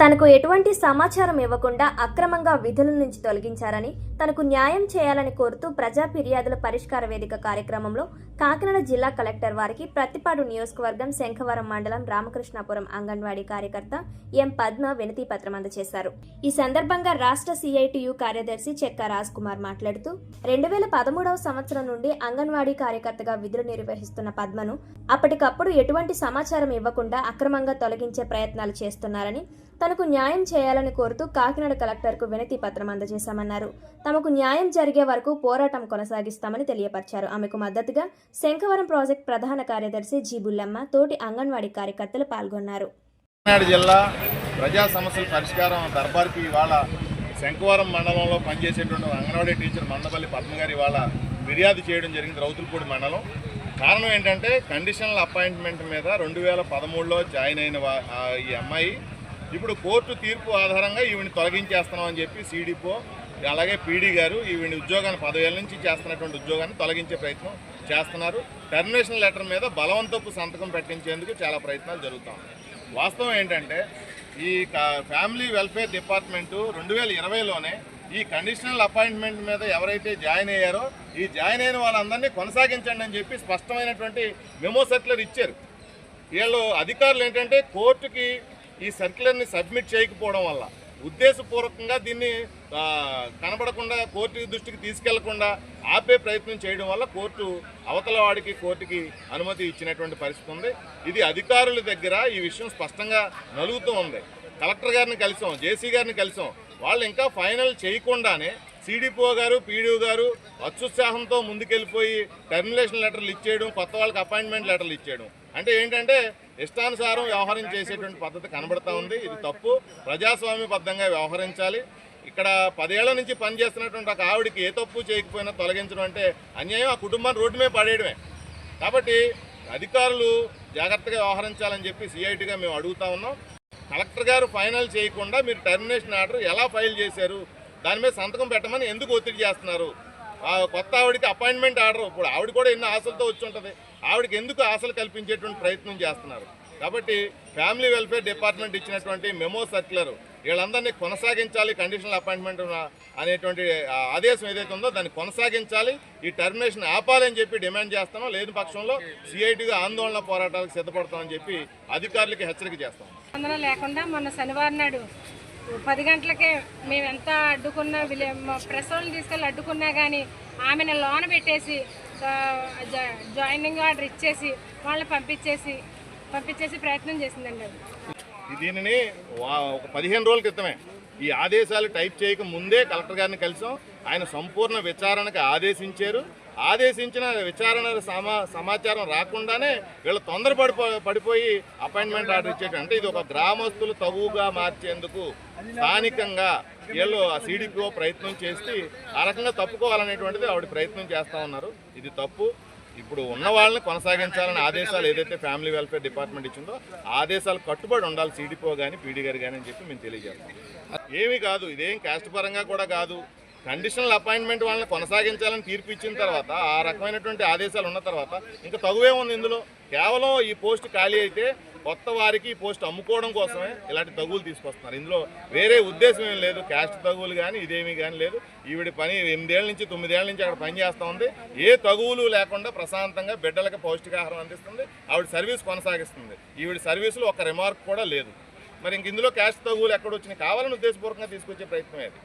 తనకు ఎటువంటి సమాచారం ఇవ్వకుండా అక్రమంగా విధుల నుంచి తొలగించారని తనకు న్యాయం చేయాలని కోరుతూ ప్రజా ఫిర్యాదుల పరిష్కార వేదిక కార్యక్రమంలో కాకినాడ జిల్లా కలెక్టర్ వారికి ప్రతిపాడు నియోజకవర్గం శంఖవరం మండలం రామకృష్ణాపురం అంగన్వాడీ కార్యకర్త ఎం పద్మ వినతి పత్రం అందజేశారు. ఈ సందర్భంగా రాష్ట్ర సిఐటియు కార్యదర్శి చెక్క రాజ్ కుమార్ మాట్లాడుతూ రెండు వేల పదమూడవ సంవత్సరం నుండి అంగన్వాడీ కార్యకర్తగా విధులు నిర్వహిస్తున్న పద్మను అప్పటికప్పుడు ఎటువంటి సమాచారం ఇవ్వకుండా అక్రమంగా తొలగించే ప్రయత్నాలు చేస్తున్నారని తనకు న్యాయం చేయాలని కోరుతూ కాకినాడ కలెక్టర్కు వినతి పత్రం అందజేశామన్నారు. తమకు న్యాయం జరిగే వరకు పోరాటం కొనసాగిస్తామని తెలియపరిచారు. ఆమెకు మద్దతుగా శంఖవరం ప్రాజెక్ట్ ప్రధాన కార్యదర్శి జీబుల్లమ్మ తోటి అంగన్వాడీ కార్యకర్తలు పాల్గొన్నారు. జిల్లా ప్రజా సమస్యల పరిష్కారం దర్బార్కి ఇవాళ శంఖవరం మండలంలో పనిచేసేటువంటి అంగన్వాడీ టీచర్ మండపల్లి పద్మగారి ఇవాళ ఫిర్యాదు చేయడం జరిగింది రౌతులపూడి మండలం. కారణం ఏంటంటే కండిషనల్ అపాయింట్మెంట్ మీద రెండు వేల పదమూడులో జాయిన్ అయిన ఈ అమ్మాయి ఇప్పుడు కోర్టు తీర్పు ఆధారంగా ఈవిని తొలగించేస్తున్నాం అని చెప్పి సీడీపో అలాగే పీడీ గారు ఈవిని ఉద్యోగాన్ని పదివేల నుంచి చేస్తున్నటువంటి ఉద్యోగాన్ని తొలగించే ప్రయత్నం చేస్తున్నారు. టర్మినేషన్ లెటర్ మీద బలవంతపు సంతకం పెట్టించేందుకు చాలా ప్రయత్నాలు జరుగుతూ. ఉన్నాయి వాస్తవం ఏంటంటే ఈ ఫ్యామిలీ వెల్ఫేర్ డిపార్ట్మెంటు రెండు వేల ఇరవైలోనే ఈ కండిషనల్ అపాయింట్మెంట్ మీద ఎవరైతే జాయిన్ అయ్యారో ఈ జాయిన్ అయిన వాళ్ళందరినీ కొనసాగించండి అని చెప్పి స్పష్టమైనటువంటి మెమో సర్క్యులర్ ఇచ్చారు. వీళ్ళు అధికారులు ఏంటంటే కోర్టుకి ఈ సర్క్యులర్ని సబ్మిట్ చేయకపోవడం వల్ల ఉద్దేశపూర్వకంగా దీన్ని కనబడకుండా కోర్టు దృష్టికి తీసుకెళ్ళకుండా ఆపే ప్రయత్నం చేయడం వల్ల కోర్టు అవతల వాడికి కోర్టుకి అనుమతి ఇచ్చినటువంటి పరిస్థితి ఉంది. ఇది అధికారుల దగ్గర ఈ విషయం స్పష్టంగా నలుగుతూ ఉంది. కలెక్టర్ గారిని కలిసాం జేసీ గారిని కలిసాం. వాళ్ళు ఇంకా ఫైనల్ చేయకుండానే సిడిపిఓ గారు పీడీఓ గారు అత్యుత్సాహంతో ముందుకెళ్ళిపోయి టర్మినేషన్ లెటర్లు ఇచ్చేయడం కొత్త వాళ్ళకి అపాయింట్మెంట్ లెటర్లు ఇచ్చేయడం. అంటే ఏంటంటే ఇష్టానుసారం వ్యవహారం చేసేటువంటి పద్ధతి కనబడతా ఉంది. ఇది తప్పు. ప్రజాస్వామ్యబద్ధంగా వ్యవహరించాలి. ఇక్కడ పదేళ్ళ నుంచి పనిచేస్తున్నటువంటి ఒక ఆవిడకి ఏ తప్పు చేయకపోయినా తొలగించడం అంటే అన్యాయం. ఆ కుటుంబాన్ని రోడ్డు మీద పడేయడమే. కాబట్టి అధికారులు జాగ్రత్తగా వ్యవహరించాలని చెప్పి సిఐటిగా మేము అడుగుతా ఉన్నాం. కలెక్టర్ గారు ఫైనల్ చేయకుండా మీరు టర్మినేషన్ ఆర్డర్ ఎలా ఫైల్ చేశారు? దాని మీద సంతకం పెట్టమని ఎందుకు ఒత్తిడి చేస్తున్నారు? ఆ కొత్త ఆవిడకి అపాయింట్మెంట్ ఆర్డర్. ఇప్పుడు ఆవిడ కూడా ఎన్నో ఆశలతో వచ్చి ఉంటుంది. ఆవిడకి ఎందుకు ఆశలు కల్పించేటువంటి ప్రయత్నం చేస్తున్నారు? కాబట్టి ఫ్యామిలీ వెల్ఫేర్ డిపార్ట్మెంట్ ఇచ్చినటువంటి మెమో సర్క్యులర్ వీళ్ళందరినీ కొనసాగించాలి కండిషనల్ అపాయింట్మెంట్ ఉన్న- అనేటువంటి ఆదేశం ఏదైతే ఉందో దాన్ని కొనసాగించాలి ఈ టర్మినేషన్ ఆపాలని చెప్పి డిమాండ్ చేస్తామో లేని పక్షంలో సిఐటిగా ఆందోళన పోరాటాలకు సిద్ధపడతామని చెప్పి అధికారులకి హెచ్చరిక చేస్తాం లేకుండా మొన్న శనివారం నాడు పది గంటలకే మేము ఎంత అడ్డుకున్నా విలే మా ప్రెస్ వాళ్ళని తీసుకెళ్ళి అడ్డుకున్నా కానీ ఆమెను లోన పెట్టేసి జాయినింగ్ ఆర్డర్ ఇచ్చేసి వాళ్ళని పంపించేసి పంపించేసి ప్రయత్నం చేసిందండి అది. దీనిని ఒక పదిహేను రోజుల క్రితమే ఈ ఆదేశాలు టైప్ చేయక ముందే కలెక్టర్ గారిని కలిసాం. ఆయన సంపూర్ణ విచారణకు ఆదేశించారు. ఆదేశించిన విచారణ సమా సమాచారం రాకుండానే వీళ్ళు తొందరపడి పడిపోయి అపాయింట్మెంట్ ఆర్డర్ ఇచ్చేట అంటే ఇది ఒక గ్రామస్తులు తగువుగా మార్చేందుకు స్థానికంగా వీళ్ళు ఆ సీడీపీఓ ప్రయత్నం చేసి ఆ రకంగా తప్పుకోవాలనేటువంటిది ఆవిడ ప్రయత్నం చేస్తూ ఉన్నారు. ఇది తప్పు. ఇప్పుడు ఉన్న వాళ్ళని కొనసాగించాలని ఆదేశాలు ఏదైతే ఫ్యామిలీ వెల్ఫేర్ డిపార్ట్మెంట్ ఇచ్చిందో ఆదేశాలు కట్టుబడి ఉండాలి సీడీపో కానీ పీడీ గారు కానీ అని చెప్పి మేము తెలియజేస్తాం. ఏమీ కాదు ఇదేం క్యాస్ట్ పరంగా కూడా కాదు. కండిషనల్ అపాయింట్మెంట్ వాళ్ళని కొనసాగించాలని తీర్పు ఇచ్చిన తర్వాత ఆ రకమైనటువంటి ఆదేశాలు ఉన్న తర్వాత ఇంకా తగువే ఉంది ఇందులో. కేవలం ఈ పోస్ట్ ఖాళీ అయితే కొత్త వారికి పోస్ట్ అమ్ముకోవడం కోసమే ఇలాంటి తగులు తీసుకొస్తున్నారు. ఇందులో వేరే ఉద్దేశం ఏం లేదు. క్యాస్ట్ తగులు కానీ ఇదేమీ కానీ లేదు. ఈవిడ పని ఎనిమిదేళ్ళ నుంచి తొమ్మిదేళ్ళ నుంచి అక్కడ పని చేస్తూ ఉంది. ఏ తగువులు లేకుండా ప్రశాంతంగా బిడ్డలకు పౌష్టికాహారం అందిస్తుంది. ఆవిడ సర్వీస్ కొనసాగిస్తుంది. ఈవిడ సర్వీసులో ఒక రిమార్క్ కూడా లేదు. మరి ఇంక ఇందులో క్యాస్ట్ తగులు ఎక్కడ వచ్చినాయి? కావాలని ఉద్దేశపూర్వకంగా తీసుకొచ్చే ప్రయత్నం అది